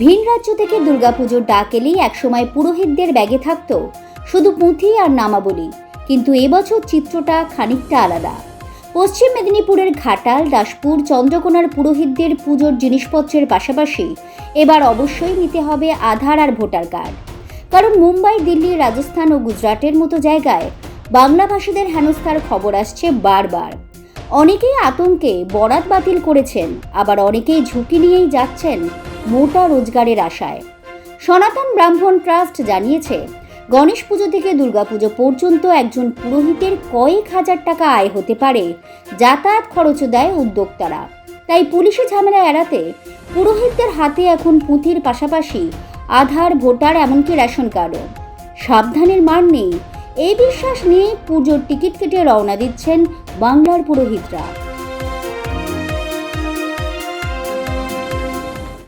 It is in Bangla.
ভিন রাজ্য থেকে দুর্গাপুজোর ডাক এলেই একসময় পুরোহিতদের ব্যাগে থাকতো শুধু পুঁথি আর নামাবলী। কিন্তু এবছর চিত্রটা খানিকটা আলাদা। পশ্চিম মেদিনীপুরের ঘাটাল, দাসপুর, চন্দ্রকোনার পুরোহিতদের পুজোর জিনিসপত্রের পাশাপাশি এবার অবশ্যই নিতে হবে আধার আর ভোটার কার্ড। কারণ মুম্বাই, দিল্লি, রাজস্থান ও গুজরাটের মতো জায়গায় বাংলাভাষীদের হেনস্থার খবর আসছে বারবার। অনেকেই আতঙ্কে বরাত বাতিল করেছেন, আবার অনেকেই ঝুঁকি নিয়েই যাচ্ছেন মোটা রোজগারের আশায়। সনাতন ব্রাহ্মণ ট্রাস্ট জানিয়েছে, গণেশ পুজো থেকে দুর্গাপুজো পর্যন্ত একজন পুরোহিতের কয়েক হাজার টাকা আয় হতে পারে যাতায়াত খরচও দেয় উদ্যোক্তারা। তাই পুলিশি ঝামেলা এড়াতে পুরোহিতদের হাতে এখন পুঁথির পাশাপাশি আধার, ভোটার এমনকি রেশন কার্ডও। সাবধানের মান নেই এই বিশ্বাস নিয়ে পুজোর টিকিট কেটে রওনা দিচ্ছেন বাংলার পুরোহিতরা।